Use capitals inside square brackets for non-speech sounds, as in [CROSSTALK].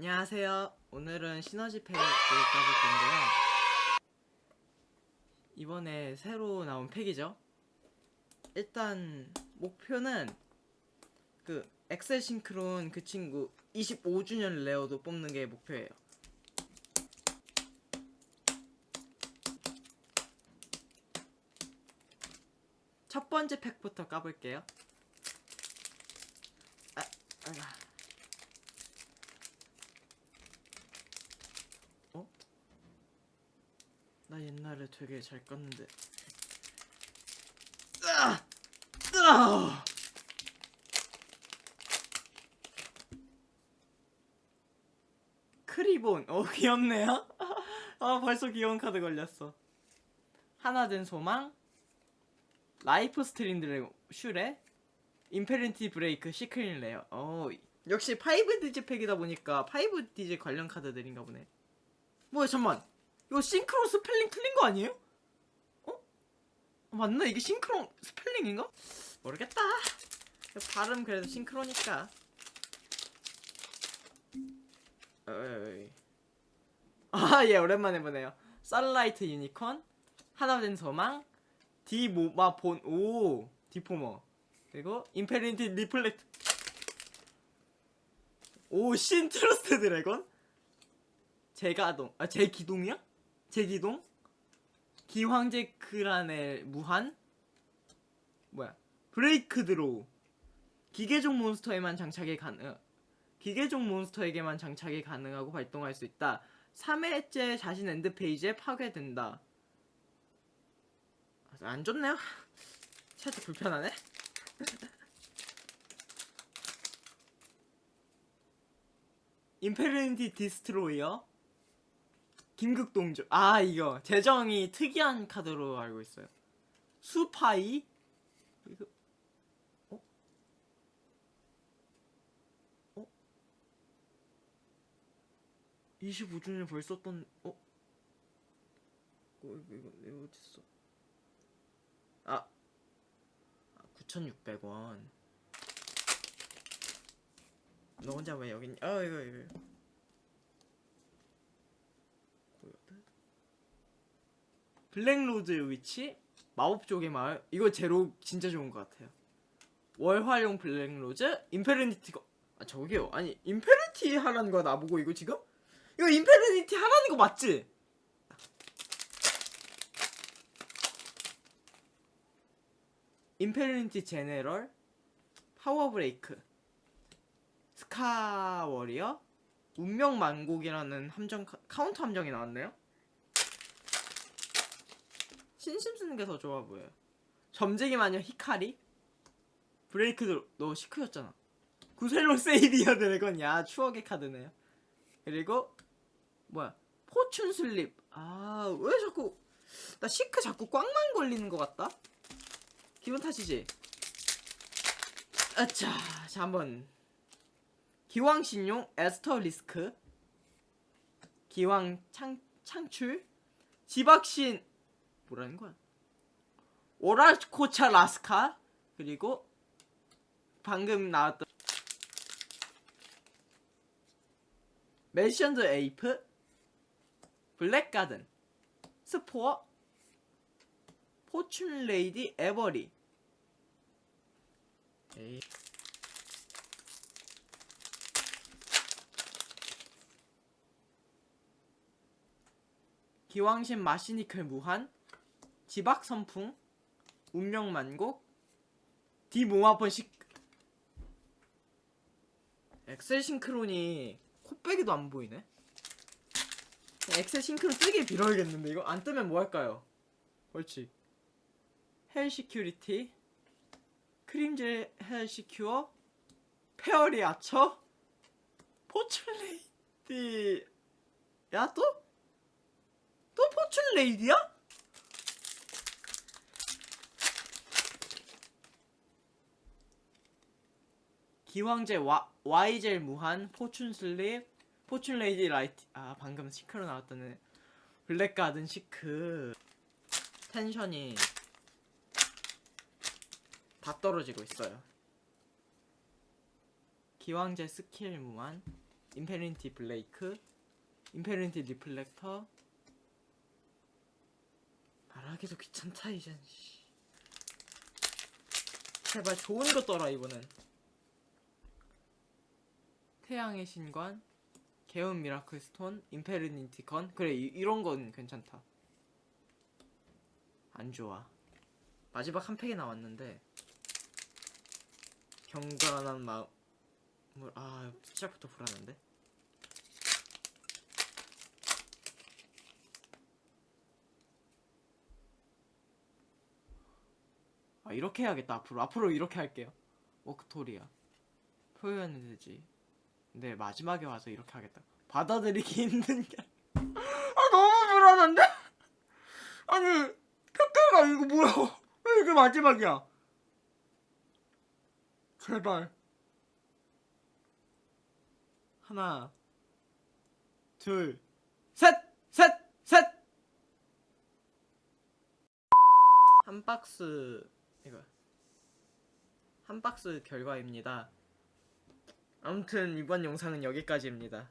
안녕하세요. 오늘은 시너지 팩을 까볼 건데요. 이번에 새로 나온 팩이죠. 일단 목표는 그 엑셀 싱크론 그 친구 25주년 레어도 뽑는 게 목표예요. 첫 번째 팩부터 까볼게요. 아, 아. 나 옛날에 되게 잘 껐는데. 크리본. 어, 귀엽네요. [LAUGHS] 아, 벌써 귀여운 카드 걸렸어. 하나 된 소망. 라이프 스트림 드래곤 슈레. 임페렌티 브레이크 시크린 레어. 어, 역시 5디지 팩이다 보니까 5디지 관련 카드들인가 보네. 뭐야 잠만 이거 싱크로 스펠링 틀린 거 아니에요? 어? 맞나 이게 싱크로 스펠링인가? 모르겠다 발음 그래도 싱크로니까 어이. 아 예 오랜만에 보네요 썰라이트 유니콘 하나 된 소망 디모마본 오 디포머 그리고 임페리티 리플렉트 오 신 트러스트 드래곤 제가동 아 제 기동이야? 제기동? 기황제 크란의 무한? 뭐야? 브레이크 드로우. 기계종 몬스터에만 장착이 가능 기계종 몬스터에게만 장착이 가능하고 발동할 수 있다. 3회째 자신 엔드 페이지에 파괴된다. 아, 안 좋네요. [LAUGHS] 살짝 불편하네. [LAUGHS] 임페리티 디스트로이어 김극동주 아 이거. 재정이 특이한 카드로 알고 있어요. 수파이? 이거. 어? 어? 25주년 벌써 떴 어? 어 이거 이거 이거 어딨어? 아, 아 9,600원. 너 혼자 왜 여기 있냐? 아 이거 이거 고요드 블랙로드 위치 마법 쪽의 마을 이거 제로 진짜 좋은 것 같아요 월화용 블랙로즈 임페르니티가 아 저기요 아니 임페르니티 하라는 거 나보고 이거 지금 이거 임페르니티 하라는 거 맞지? 임페르니티 제네럴 파워 브레이크 스카 워리어 운명 만곡이라는 함정 카, 카운터 함정이 나왔네요. 신심 쓰는 게 더 좋아 보여요. 점쟁이 마녀 히카리 브레이크도 너 시크였잖아. 구세로 세이비어 드래곤 야 추억의 카드네요. 그리고 뭐야 포춘 슬립 아 왜 자꾸 나 시크 자꾸 꽝만 걸리는 것 같다. 기분 탓이지. 아차 자 한번 기왕 신용 에스터 리스크 기왕 창, 창출 지박신 뭐라는 거야? 오라코차 라스카? 그리고 방금 나왔던 멘션드 에이프 블랙가든 스포어 포춘 레이디 에버리 에이. 기왕신 마시니클 무한 지박 선풍 운명 만곡 디모아폰 시 엑셀 싱크론이 코빼기도 안 보이네 엑셀 싱크론 쓰기 빌어야겠는데 이거 안 뜨면 뭐 할까요 옳지 헬 시큐리티 크림젤 헬 시큐어 페어리 아처 포출레이디 야 또? 또 포춘 레이디야? 기왕제 와, 와이젤 무한 포춘 슬립 포춘 레이디 라이트 아 방금 시크로 나왔다는 블랙 가든 시크. 텐션이 다 떨어지고 있어요. 기왕제 스킬 무한 인페니티 블레이크 인페니티 리플렉터. 말하기도 귀찮다 이젠 씨. 제발 좋은 거 떠라 이번엔 태양의 신관 개운 미라클 스톤 인페르니티 건. 그래 이, 이런 건 괜찮다. 안 좋아. 마지막 한 팩이 나왔는데 경건한 마음 아 시작부터 불안한데? 아 이렇게 해야겠다 앞으로. 앞으로 이렇게 할게요. 워크토리아. 표현이 되지 근데 마지막에 와서 이렇게 하겠다. 받아들이기 [LAUGHS] 힘든 게 아, 너무 불안한데? 아니 평가가 이거 뭐야? 왜 이게 마지막이야? 제발. 하나 둘 셋 셋 셋! 한 박스 이거. 한 박스 결과입니다 아무튼 이번 영상은 여기까지입니다